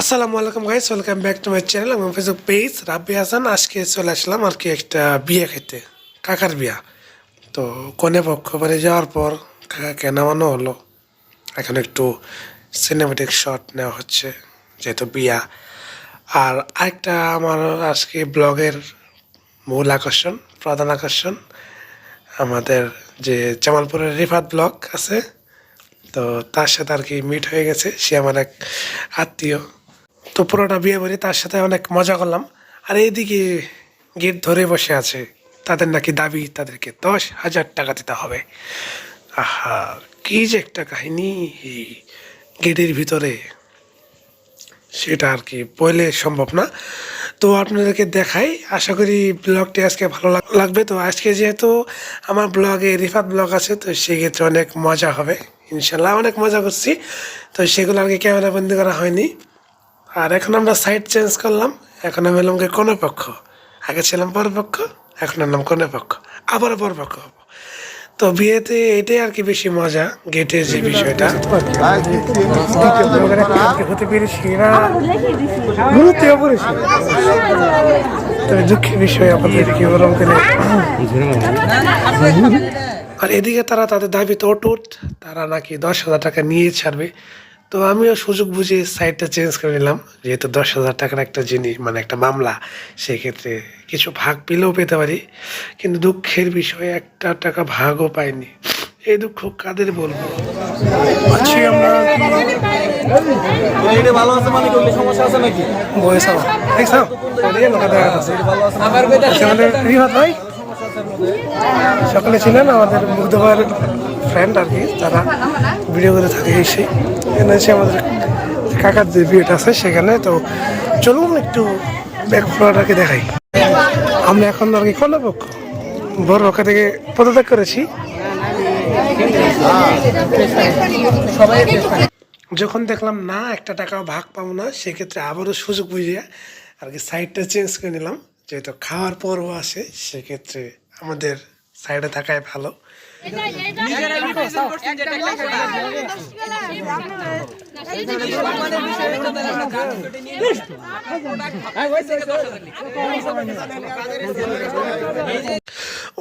আসসালামু আলাইকুম guys welcome back to my channel আমি ফেসবুক পেজ রাব্বি হাসান। আজকে চলে আসলাম আর কি একটা বিয়ে খেতে কাকার বিয়া। তো কনে পক্ষ বাড়ি যাওয়ার পর কাকাকে নামানো হলো। এখন একটু সিনেমেটিক শট নেওয়া হচ্ছে, যেহেতু বিয়া। আর আরেকটা আমার আজকে ব্লগের মূল আকর্ষণ, প্রধান আকর্ষণ, আমাদের যে জামালপুরের রিফাত ব্লগ আছে, তো তার সাথে আর কি মিট হয়ে গেছে। সে আমার এক আত্মীয়। তো পুরোটা বিয়ে বাড়ি তার সাথে অনেক মজা করলাম। আর এইদিকে গেট ধরে বসে আছে। তাদের নাকি দাবি, তাদেরকে দশ হাজার টাকা দিতে হবে। আহা, কি যে একটা কাহিনী। গেটের ভিতরে সেটা আর কি বলে সম্ভব না। তো আপনাদেরকে দেখাই। আশা করি ব্লগটি আজকে ভালো লাগ- লাগবে। তো আজকে যেহেতু আমার ব্লগে রিফাত ব্লগ আছে, তো সেক্ষেত্রে অনেক মজা হবে। ইনশাল্লাহ অনেক মজা করছি। তো সেগুলো আর কি ক্যামেরা বন্দি করা হয়নি। আর এখন আমরা সাইড চেঞ্জ করলাম। এখন আমি এলাম কোনো পক্ষ আগে ছিলাম পরপক্ষ এখন এলাম কোনো পক্ষ আবার পরপক্ষ তো বিয়েতে এটাই আর কি বেশি মজা গেটের যে বিষয়টা। হতে পেরেছি না। গুরুত্ব পড়েছি। তবে দুঃখের বিষয় আপনাদের কি বললাম আর এদিকে তারা তাদের দাবি তো অটুট তারা নাকি দশ হাজার টাকা নিয়ে ছাড়বে। তো আমিও সুযোগ বুঝে সাইডটা চেঞ্জ করে নিলাম। যেহেতু দশ হাজার টাকার একটা জিনিস মানে একটা মামলা সেক্ষেত্রে কিছু ভাগ পেলেও পেতে পারি। কিন্তু দুঃখের বিষয়ে একটা টাকা ভাগও পাইনি। এই দুঃখ কাদের বলব? আছি আমরা ভালো আছে মানে সমস্যা আছে নাকি বয়স আমার ভাই? সকালে ছিলেন আমাদের মুগ্ধবার ফ্রেন্ড আর কি তারা ভিডিও করে থাকে এসে এখানে এসে আমাদের কাকার যে বিয়েটা আছে সেখানে, তো চলুন একটু ব্যাক ফ্লোরটাকে দেখাই। আমরা এখন আর কি কোন পক্ষ বড় পক্ষ থেকে পদত্যাগ করেছি। যখন দেখলাম, না, একটা টাকাও ভাগ পাবো না, সেক্ষেত্রে আবারও সুযোগ বুঝিয়ে আর কি সাইডটা চেঞ্জ করে নিলাম। যেহেতু খাওয়ার পর্ব আসে সেক্ষেত্রে আমাদের সাইডে থাকাই ভালো।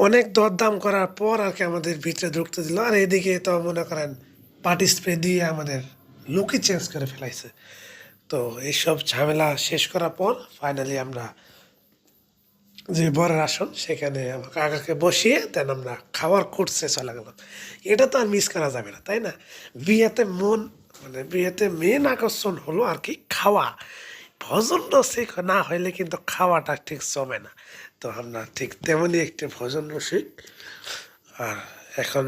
অনেক দরদাম করার পর আর কি আমাদের ভিতরে ঢুকতে দিল। আর এদিকে তো মনে করেন পার্টি স্প্রে দিয়ে আমাদের লুকই চেঞ্জ করে ফেলাইছে। তো এইসব ঝামেলা শেষ করার পর ফাইনালি আমরা যে বরের আসন, সেখানে আমার কাকাকে বসিয়ে দেন আমরা খাওয়ার কোর্সে চলে গেলাম। এটা তো আর মিস করা যাবে না, তাই না? বিয়েতে মন মানে বিয়েতে মেন আকর্ষণ হলো আর কি খাওয়া। ভজন রসিক না হইলে কিন্তু খাওয়াটা ঠিক জমে না। তো আমরা ঠিক তেমনই একটি ভজন রসিক। আর এখন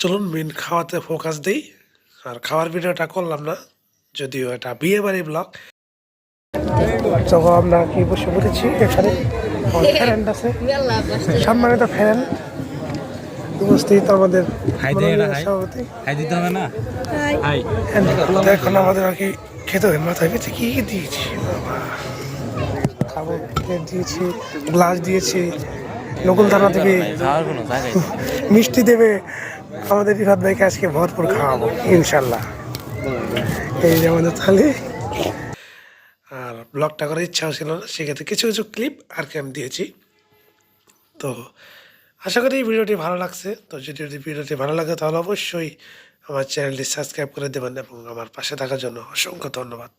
চলুন মেন খাওয়াতে ফোকাস দিই। আর খাওয়ার ভিডিওটা করলাম না, যদিও এটা বিয়ে বাড়ি ব্লগ যখন আমরা কি বসে পড়েছি এখানে? ফ্যান আছে। সম্মানিত ফ্যান উপস্থিত আমাদের সভাপতি। হাই দিতে হবে না? হাই এখন আমাদের আর কি খেতে হবে? মাথায় পেতে কি কি দিয়েছি? বাবা। খাব প্লেট দিয়েছি গ্লাস দিয়েছি নকুল দানা দেবে মিষ্টি দেবে। আমাদের রিফাত ভাইকে আজকে ভরপুর খাওয়াবো ইনশাল্লাহ। এই যে আমাদের থালি। আর ব্লগটা করার ইচ্ছাও ছিল না সেক্ষেত্রে কিছু কিছু ক্লিপ আর কি আমি দিয়েছি। তো আশা করি ভিডিওটি ভালো লাগছে। তো যদি যদি ভিডিওটি ভালো লাগে, তাহলে অবশ্যই আমার চ্যানেলটি সাবস্ক্রাইব করে দেবেন এবং আমার পাশে থাকার জন্য অসংখ্য ধন্যবাদ।